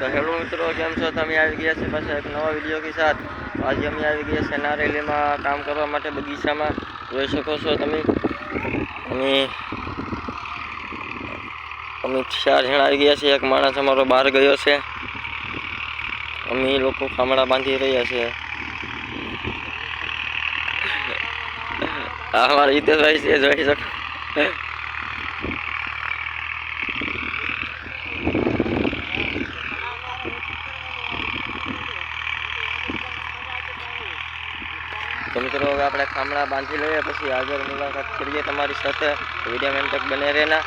તો હેલો મિત્રો, કેમ છો? તમે આવી ગયા છે પાછા એક નવા વીડિયો કે સાથ? આજે અમે આવી ગયા છે નારેલીમાં કામ કરવા માટે બગીચામાં. જોઈ શકો છો તમે? અમે અમે ચાર જણા આવી ગયા છે એક માણસ અમારો બહાર ગયો છે. અમે લોકો ખામડા બાંધી રહ્યા છે અમારા હિતેશભાઈ છે, જોઈ શકો. મિત્રો, હવે આપણે ખામણા બાંધી લઈએ, પછી આગળ મુલાકાત કરીએ તમારી સાથે. વીડિયો મેમ તક બને રહેના.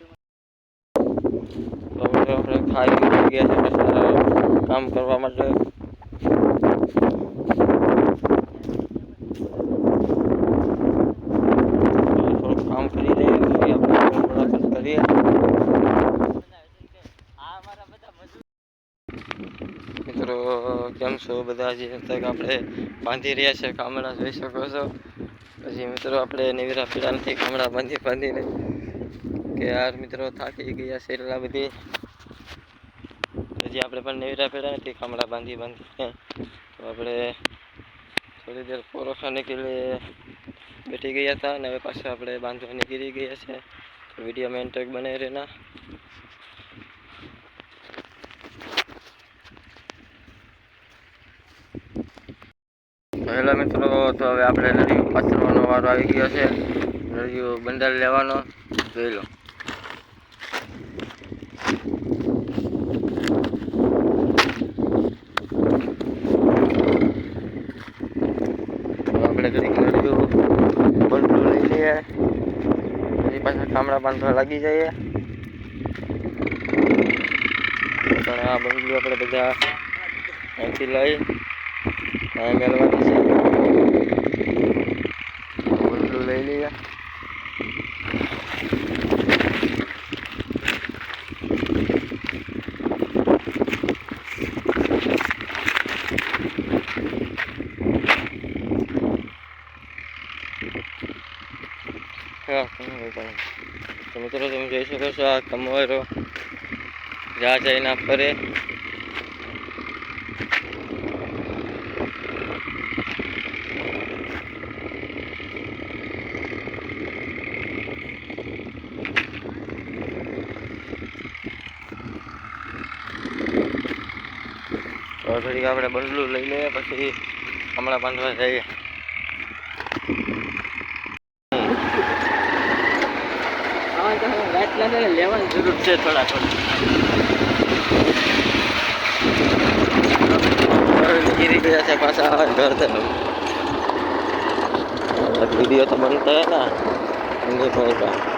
તો આપણે ખાઈ ગયા છે કામ કરવા માટે. કામ કરી લઈએ, પછી આપણે મિત્રો, કેમ છો બધા? જે તક આપણે બાંધી રહ્યા છે કામડા જોઈ શકો છો. પછી મિત્રો, આપણે નિવેરા પીડા નથી કામડા બાંધી બાંધીને કે યાર મિત્રો થાકી ગયા છે એટલા બધી. હજી આપણે પણ નેવરા પીડા નથી કામડા બાંધી બાંધીને. તો આપણે થોડી દેર પોરો ખાને બેઠી ગયા હતા અને હવે પાછા આપણે બાંધવા નીકળી ગયા છે. તો વીડિયો મેન તક બને રહેના હેલો મિત્રો, તો હવે આપણે નળિયું પાથરવાનો વારો આવી ગયો છે. નળિયું બંડલ લેવાનો. જોઈ લો. આપણે ઘણી નળિયું બંડલું લઈ લઈએ. પછી પાછા કામડા બાંધવા લાગી જઈએ. પણ આ બંગલું આપણે બધા અહીંથી લઈ મેળવાની છે બંગલું લઈ લઈએ મિત્રો તમે જોઈ શકો છો આ કમરો જ્યાં આ ફરે. તો આપણે બંડલું લઈ લઈએ, પછી હમણાં બાંધવા જઈએ. લેવાની જરૂર છે થોડા થોડા. ગીરી ગયા છે પાછા ઘર તરફ વીડિયો તો બનતા હે ને નહીં